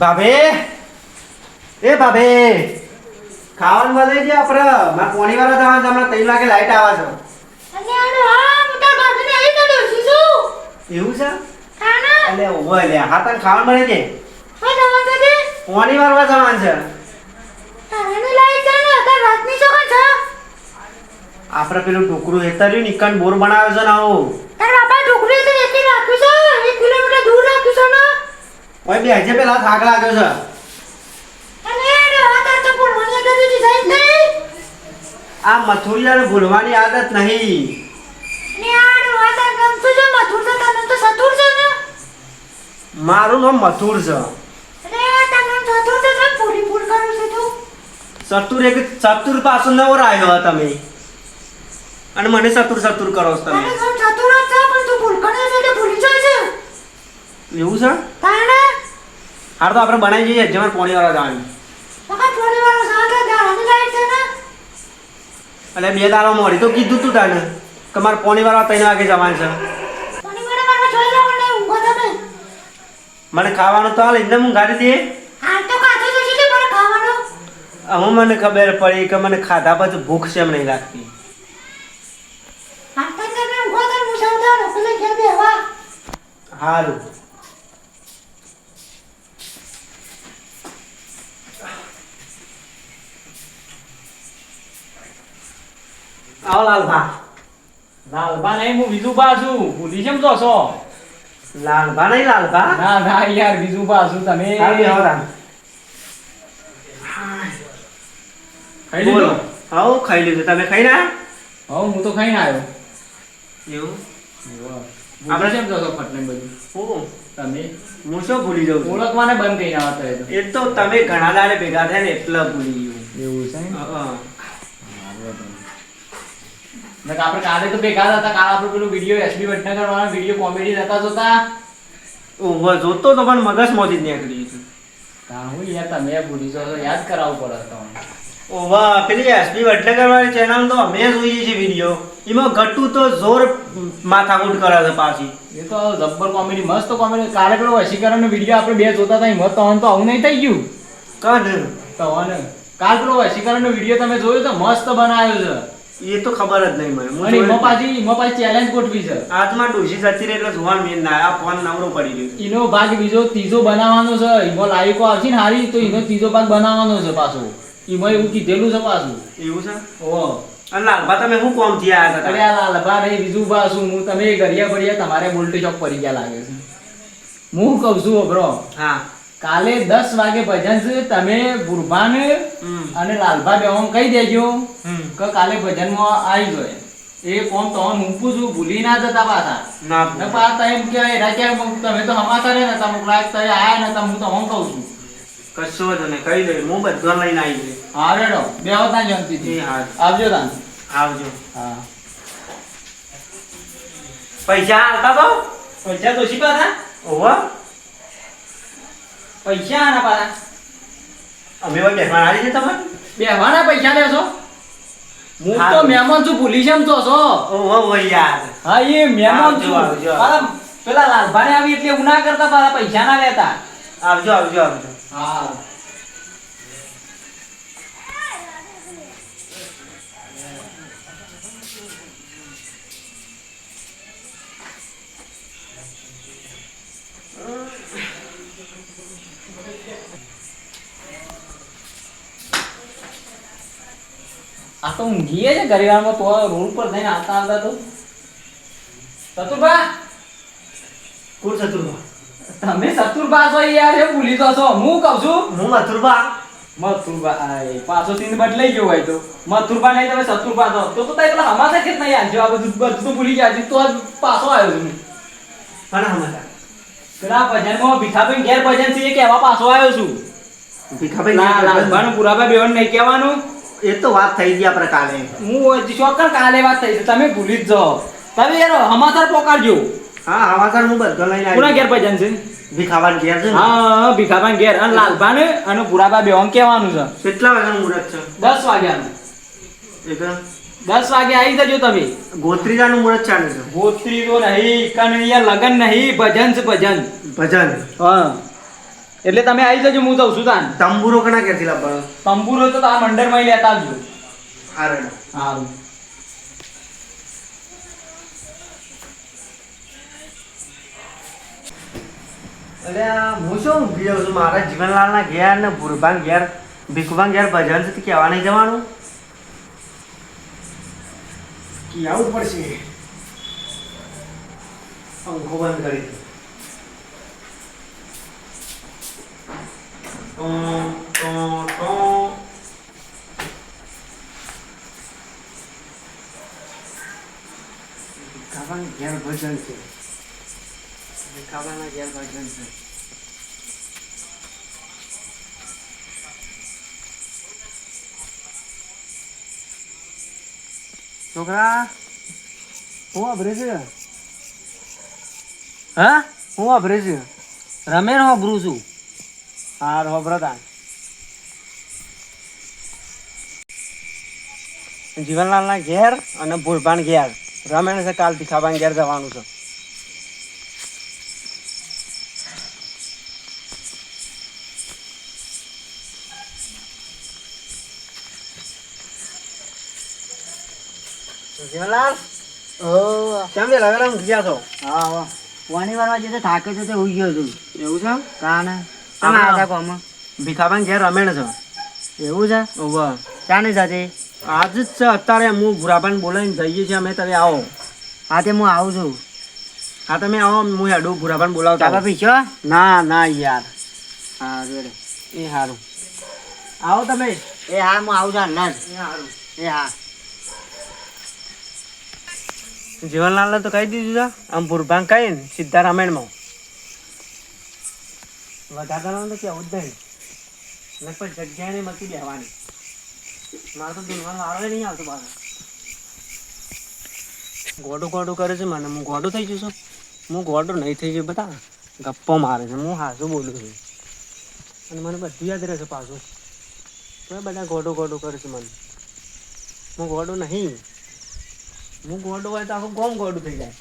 ભાભી એ ભાભી ખાવાનું બનાવી છે આપણે મારે પોણી વાળા જવાનું છે હમણાં ત્રણ વાગે લાઈટ આવે છું. એવું છે? એટલે ઊભો લે હા તને ખાવાનું બને છે. પોણી વાળવા જવાનું છે? આપણે પેલું ઢોકરું હેતર્યું ને ઈકન બોર બનાવ્યો છે ને આવું તારા બાપાએ ઢોકળી તો એથી રાખ્યું છે એક કિલોમીટર દૂર રાખ્યું છે ને ઓય બે હજે પેલા થાક લાગ્યો છે. આ મથુરિયાને ભૂલવાની આદત નહીં? મારું નામ મથુર છે. ચતુર એક ચતુર પાછું નવો આવ્યો તમે. અને મને ચતુર ચતુર કરો છો તમે. એવું છે? હાર તો આપણે બનાવી જઈએ જમણ પોણી વાળા જવાનું? એટલે બે દાડા મોડી. તો કીધું તું તાને કે મારે પોણી વાળા ત્રણ વાગે જવાનું છે. મને ખાવાનું તો હાલ એકદમ હું ગાડી દે. હું મને ખબર પડી કે મને ખાધા પછી ભૂખ છે એમ નહીં લાગતી. હાલ તો તમે ઊંઘો તો હું સૌદાનો પેલે ઘેર બેહવા. સારું આવો લાલભા લાલભા નહીં હું વિજુભા છું. ભૂલી કેમ તો છો? લાલભા નહીં લાલભા ના ના યાર વિજુભા છું તમે. ખાઈ લીધું? હાઉ ખાઈ લીધું. તમે ખાઈ ના? હવ હું તો ખાઈને આવ્યો. એવું? આપણે કેમ છો ફટને બધું? હું? તમે? હું શું ભૂલી જાઉં ઓળખવાને બંધ થઈ આવતા હોય એ તો તમે ઘણા દાડે ભેગા થયા ને એટલે ભૂલી ગયું. એવું છે ને? હં, હં. નકર આપણે કાલે તો ભેગા હતા. કાલે આપણે પેલું વીડિયો એસબી વડનગર વાળો વીડિયો કોમેડી નતા જોતા. ઊભો જોતો તો પણ મગજમાંથી જ નીકળી ગયું. તા હું યાર તમે ભૂલી તો યાદ કરાવવું પડે તમને. ઓવા પેલી એસપી વડનગર વાળી ચેનલ તો અમે જોઈએ છે વીડિયો એમાં ગટ્ટુ તો જોર માથાકૂટ કરે છે પાછી. એ તો જબ્બર કોમેડી મસ્ત કોમેડી કાલે પેલો વશીકરણનો વીડિયો આપણે બે જોતા હતા એમાં તો તો આવું નહીં થઈ ગયું. કદ તવન કાલ પેલો વશીકરણનો વીડિયો તમે જોયો તો મસ્ત બનાવ્યો છે. એ તો ખબર જ નહીં મને. હું અને જોયું એમાં જ પાછી એમાં પાછી ચેલેન્જ ગોઠવી છે. હાથમાં ડોસી જતી રહી એટલે જોવાનું મેં ના આ ફોન નવરો પડી ગયો એનો ભાગ બીજો ત્રીજો બનાવવાનો છે. એમાં લાયકો આવશે ને હારી તો એનો ત્રીજો ભાગ બનાવવાનો છે પાછો. એમાં એવું કીધેલું છે પાછું. એવું છે? ઓ. અને લાલભા તમે શું કોમથી આવ્યા અરે આ લાલભા રે બીજું પાછું હું તમે ઘડિયા ઘડિયા તમારે બોલ્ટી ચોક પડી ગયા લાગે છે. હું કહું છું બ્રો હા. કાલે દસ વાગે ભજન છે તમે બુરભાને અને લાલભા બેવામ કહી દેજો હમ. કે કાલે ભજનમાં આવી જોઈએ એ કોમ તો મૂકું છું ભૂલી ના જતા પાછા. ને પાછા એમ કે રાખ્યા તમે તો હમાસા રે નતા મોકલા તો આયા નતા હું તો હું કહું છું. કશો વાંધો ને કહી દે હું બધો લઈને આવી જઈશ હા રેડો બે હોતા. જમતી આવજો તાન. આવજો. હા. પૈસા આવતા તો? પૈસા તો શીખવા ઓવા પૈસા આના પાછા અમે ભાઈ બેસવા આવી છે તમારે બેહવાના પૈસા લેશો? હું તો. મહેમાન છું ભૂલી જેમ તો છો ઓહો ભાઈ યાર. હા એ મહેમાન છું. પાછા પેલા લાલભાને આવી એટલે એવું ના કરતા પાછા પૈસા ના લેતા. આવજો આવજો આવજો. હા. આ તો ઊંઘીએ છે ગરીબામાં તો રોડ પર થઈને આવતા આવતા તો. ચતુરભા કોણ ચતુરબા તમે ચતુરભા છો યાર એ ભૂલી તો છો. હું કહું છું. હું મથુરભા. મથુરભા પાછો સીન બદલાઈ ગયો હોય તો. મથુરભા નહીં તમે ચતુરબા છો. તો તો તારે પેલા હમાસે કે નહીં આજો આ બધું બધું તો ભૂલી ગયા છે. તો આજ પાછો આવ્યો છું પણ હમણાં પેલા ભજનમાં ભીખાભાઈ ઘેર ભજન છે એ કહેવા પાછો આવ્યો છું. ભીખાભાઈ ના ના લાલભાનું પુરાભાઈ બેવન નહીં કહેવાનું. એ તો વાત થઈ ગઈ આપણે કાલે હું ચોક્કસ કાલે વાત થઈ છે. તમે ભૂલી જ જાઓ. તમે યાર હમાસર પોકારજો. હા હમાસર હું બધો લઈને કોના આવી ઘેર ભજન છે? ભીખાભાઈ ઘેર છે હા ભીખાભાઈ ઘેર. અને લાલભાને અને પુરાબા બેવન કહેવાનું છે. કેટલા વાગ્યાનું મુહૂર્ત છે? દસ વાગ્યાનું. એક દસ વાગે આવી જજો તમે. ગોત્રીજાનું મુહૂર્ત ચાલે છે. ગોત્રી તો નહીં કનૈયા લગન નહીં ભજન છે ભજન. ભજન? હા. એટલે તમે આવી જજો હું જઉં છું તાન. તંબુરો કના ક્યાંથી લાવવાનો? તંબુરો તો આ મંડળમાં માં લેતા આવજો. હારણ સારું અરે આ હું શું ઊંઘી જાઉં છું? મારા જીવનલાલના ઘેર ને ભૂરભાન ઘેર ભીખુભાન ઘેર ભજન તે કહેવા નહીં જવાનું? કે આવું પડશે? પંખો બંધ કરી દો. ટોં, ટોં, ટોં. ભીખાભાન ઘેર ભજન છે. ભીખાભાના ઘેર ભજન છે. છોકરા હું વાપરે છે હા? હું વાપરે છે રમે ને વાપરું છું? હા વાપરતા જીવનલાલના ઘેર અને ભૂલભાન ઘેર રમેણ છે કાલ ભીખાભાન ઘેર જવાનું છે જીવનલાલ કેમ વેલા વેલા ઊંઘી ગયા છો હા વાણી વારમાં જે થાકે છે તે ઉઈ ગયો છું એવું છે કાને તમે આવ્યા કોમાં. ઘેર રમેણ છો. એવું છે? ઓવા નહીં સાચી આજ જ છે અત્યારે હું ભૂરાભાન બોલાવીને જઈએ છીએ અમે તમે આવો. હા તે હું આવું છું. હા તમે આવો હું હેડું ભૂરાભાન બોલાવતા ચાલો આવું. ના ના યાર. હા એ સારું આવો તમે. એ હા હું આવું છું હમણાં એ સારું એ હા. જીવનલાલ તો કહી દીધું છે આમ ભૂરભાંગ કહીને સીધા રામાયણમાં વધારે તો કેવું જ નહીં લગભગ જગ્યાએ નહીં મતી બેહવાની. મારે તો દુનવાનો આવે નહીં આવતો પાછો. ગોડું ગોડું કરે છે મને. હું ગોડું થઈ જશું હું ગોડું નહીં થઈ જયું બધા ગપ્પો મારે છે. હું હાસું બોલું છું. અને મને બધું યાદ રહેશે પાછું. તો બધા ગોડું ગોડું કરે છે મને. હું ગોડું નહીં. હું ગોડું હોય તો આખું ગોમ ગોડું થઈ જાય.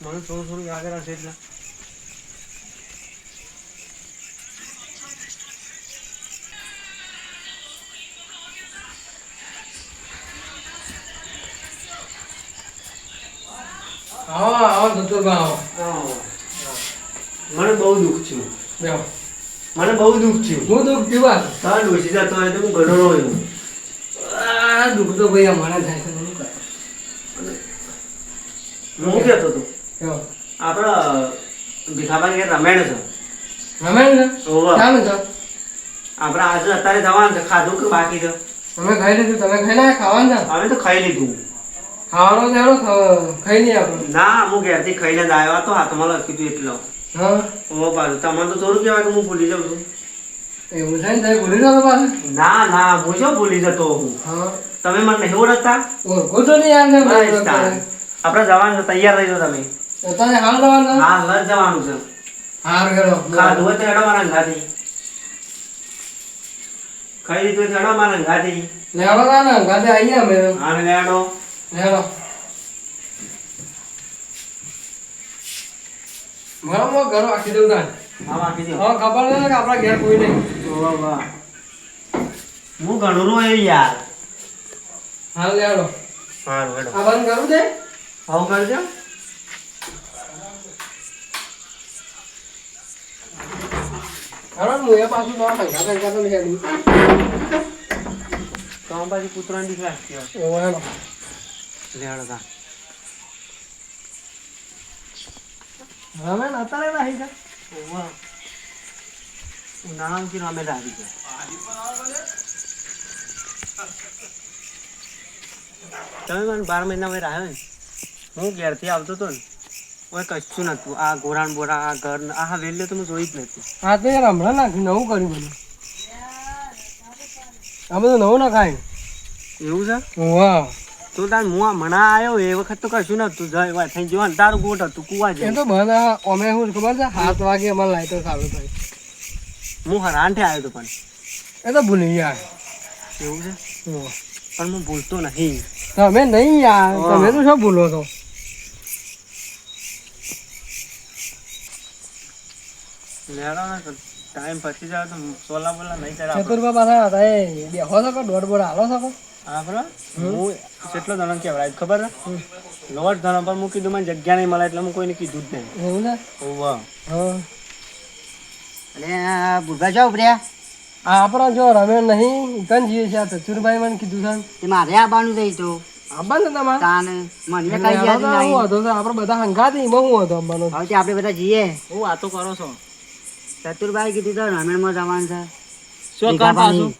મને થોડું થોડું યાદ છે એટલે. આવો આવો ધતુરબા આવો. મને બહુ દુઃખ થયું બેહો. મને બહુ દુઃખ થયું હું દુઃખ થયું તાર ડોસી જતો હોય તો હું ગઢો રહ્યો. આ દુઃખ તો ભાઈ અમારા થાય છે હું કહેતો હતો આપણા ભીખાભાઈ ઘેર રમેણ છે. ચાલો આપણે આજે અત્યારે જવાનું છે ખાધું કે બાકી છે? તમે ખાઈ લીધું? તમે ખાઈ ના ખાવાનું છે? અમે તો ખાઈ લીધું. ખાવાનું તો ખાઈ નહીં આપણે. ના હું ઘેરથી ખાઈને જ આવ્યો હતો હાથમાં લખ્યું હતું એટલો. હા. ઓ તમને તો થોડું કહેવાય કે હું ભૂલી જાઉં છું. એવું છે ને તમે ભૂલી જાઓ પાછું. ના ના હું શું ભૂલી જતો હું. તમે મને નહીં ઓળખતા? ઓળખો તો નહીં યાર આપણે જવાનું તૈયાર રહીજો તમે. અત્યારે હાલ જવાનું હા લજ જવાનું છે. હાર ગયો ખાધું હોય તો હેડો મારા અંગાથી કઈ રીતે હેડો મારા લેવડો તા ને ગાતે આવીએ અમે આને લેડો. બરાબર ઘરો આખી દઉં તાન. હા બાકી દો. હવે ખબર કે આપણા ઘેર કોઈ નહીં. વાહ હું ઘણું રોય યાર. હાલ હેડો. આ બંધ કરું દે આવું કરજો હવે હું એ પાછું લઈ આવું તો આમ કૂતરાની બીક એવો હેડો લેડો તા હવે અત્યારે નાહી છે. વાહ ઉનાળામાં કે લાવી છે. તમે મને બાર મહિના વહી રહ્યો ને હું ઘેરથી આવતો હતો ને. કશું નતું. આ ગોરાણ બોરા આ ઘર આ વેલ્યો તો મેં જોઈ જ નથી. હા તો યાર હમણાં નાખ્યું નવું કર્યું બધું. આ બધું નવું નખાય. એવું છે? વાહ. તો તાર હું આ આવ્યો એ વખત તો કશું નતું. જય થઈ જવાનું તારું ગોટ હતું કુવા એ જેવું તો બધા અમે શું ખબર છે? સાત વાગે અમારે લાઈટો ચાલુ થાય. હું હરાનથી આવ્યો તો પણ. એ તો ભૂલી ગયા. એવું છે. પણ હું ભૂલતો નહીં. તમે નહીં યાર. તમે તો શું ભૂલો છો? લેડો ને ટાઈમ પતી જાય તો સોલા બોલા નહીં ચડાવ ચતુર્ભા પાછા હતા બેહો છો દોઢ બોર હાલો છો કે આપણે હું કેટલો જણો કહેવાય ખબર લોટ જણો પર હું કીધું મને જગ્યા નહીં મળે એટલે હું કોઈને કીધું જ નહીં. એવું ને? ઓવા અરે આ ભૂરભા જો ઉભર્યા આ જો રમે નહીં કન જીએ છે આ ચતુરભાઈ મને કીધું છે. મારે આવવાનું થઈ તો આપણે બધા હંગાતી એમાં હું હતો આપણે બધા જઈએ હું વાતો કરો છો. ચતુરભાઈ કીધું તો રમેણમાં જવાનું છે. શું કામ પાછું.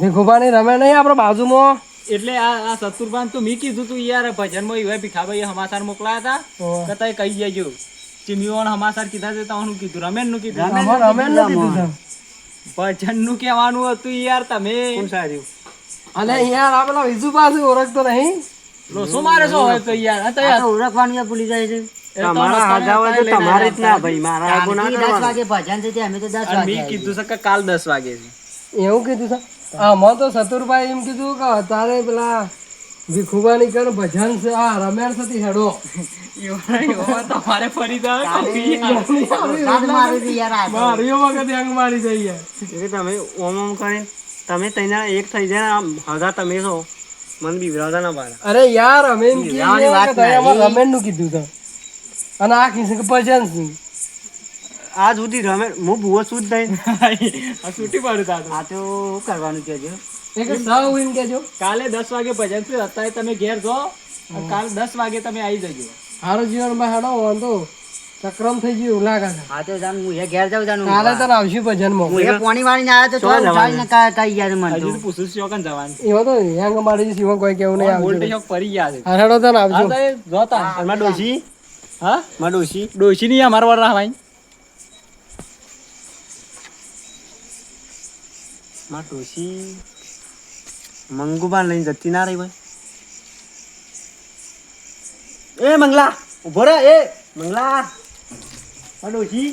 ભીખુભાની રમે નહીં આપણે બાજુમાં. એટલે આ આ શત્રુપાન તો મી કીધું તું યાર ભજનમાં એવા ભીખાભાઈ હમાસાર મોકલાયા હતા કે તઈ કહી જજો ચીમીઓને હમાસાર કીધા છે તો હું કીધું રમેનનું કીધું રમેનનું કીધું ભજનનું કહેવાનું હતું યાર તમે. કોણ સારું અને યાર આ પેલા વિજુ પાસે ઓળખતો નહીં. લોસો મારે શું હોય તો યાર? તો તો ઓળખવાનું ભૂલી જાય છે. તો તમારા નસ્તાને હોય તો તમારે જ ના ભાઈ મારા આગો ના દસ વાગે ભજન છે અમે તો દસ વાગે મેં કીધું છે કે કાલ દસ વાગે છે. એવું કીધું છે? આમાં તો સતુરભાઈ એમ કીધું કે તારે પેલા ભીખુબાની કર ભજન છે. આ રમેણ થતી હેડો. તમારે ફરી જાવ સાત મારું વખત અંગ મારી જઈએ એટલે તમે ઓમ ઓમ કરીને તમે તૈના એક થઈ જાય ને આમ હજા તમે છો. મને બીવરાવતા ના પાડે. અરે યાર અમે એમ કહીએ લેવાની વાત કે તઈ અમારે નહીં. કીધું અને આ કીધું કે ભજન છે. આ સુધી રમે હું ભૂવો શું જ નહીં. આ છૂટી પડ્યું તાતું. આ તો શું કરવાનું છે હજુ એ સૌ એમ કેજો કાલે દસ વાગે ભજન છે અત્યારે તમે ઘેર જો અને કાલે દસ વાગે તમે આવી જજો. હારો જીવનમાં હેડો વાંધો. ચક્રમ થઈ ગયું લાગે છે. આ તો જાન હું એ ઘેર જાઉં જાન. કાલે તને આવશું ભજનમાં હું એ પોણી વાળીને આવ્યો તો થોડું ને કા- કઈ ગયા મને હજુ તો. તો. પૂછું છું કન જવાનું? એવો તો હેંગ મારી સિવાય કોઈ કેવું નહીં વોલ્ટેજ આવશે શોક પડી ગયા છે. હા તને આવજો. હા તો જોતા એમાં ડોશી? હા? માં ડોશી. ડોશી નહીં અમારા વાળા ભાઈ માં ડોશી. મંગુબા લઈને જતી ના રહી ભાઈ એ મંગલા ઊભો રે એ મંગલા. માં ડોશી.